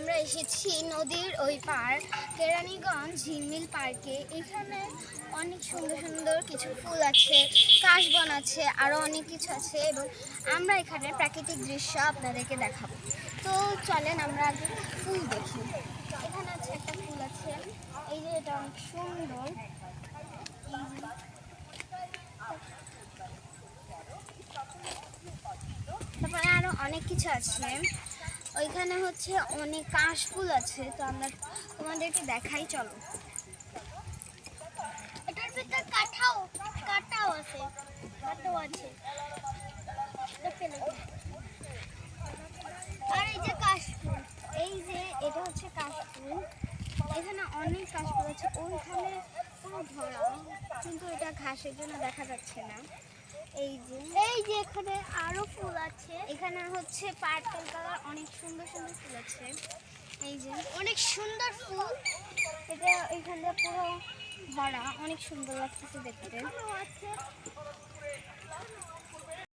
আমরা এসেছি নদীর ওই পার্ক কেরানীগঞ্জ ঝিলমিল পার্কে। এখানে অনেক সুন্দর সুন্দর কিছু ফুল আছে, কাশবন আছে আরও অনেক কিছু আছে এবং আমরা এখানে প্রাকৃতিক দৃশ্য আপনাদেরকে দেখাবো। তো চলেন আমরা আগে ফুল দেখি। এখানে আছে একটা ফুল আছে, এই যে এটা অনেক সুন্দর। তারপরে আরও অনেক কিছু আছে। ওইখানে হচ্ছে অনেক কাশ ফুল আছে, তো আমরা তোমাদেরকে দেখাই, চলো। এটার ভিতর কাঠাও কাটাও আছে কাটাও আছে। আর এই যে কাশ ফুল এই যে এটা হচ্ছে কাশ ফুল এখানে অনেক কাশ ফুল আছে, ওইখানে পুরো ধরা, কিন্তু এটা ঘাসের জন্য দেখা যাচ্ছে না। এই যে। যে এখানে আরও ফুল আছে। এখানে হচ্ছে পার্পল কালার অনেক সুন্দর সুন্দর ফুল আছে। এই যে অনেক সুন্দর ফুল। এটা এখানটা পুরো ভরা, অনেক সুন্দর লাগতেছে দেখতে।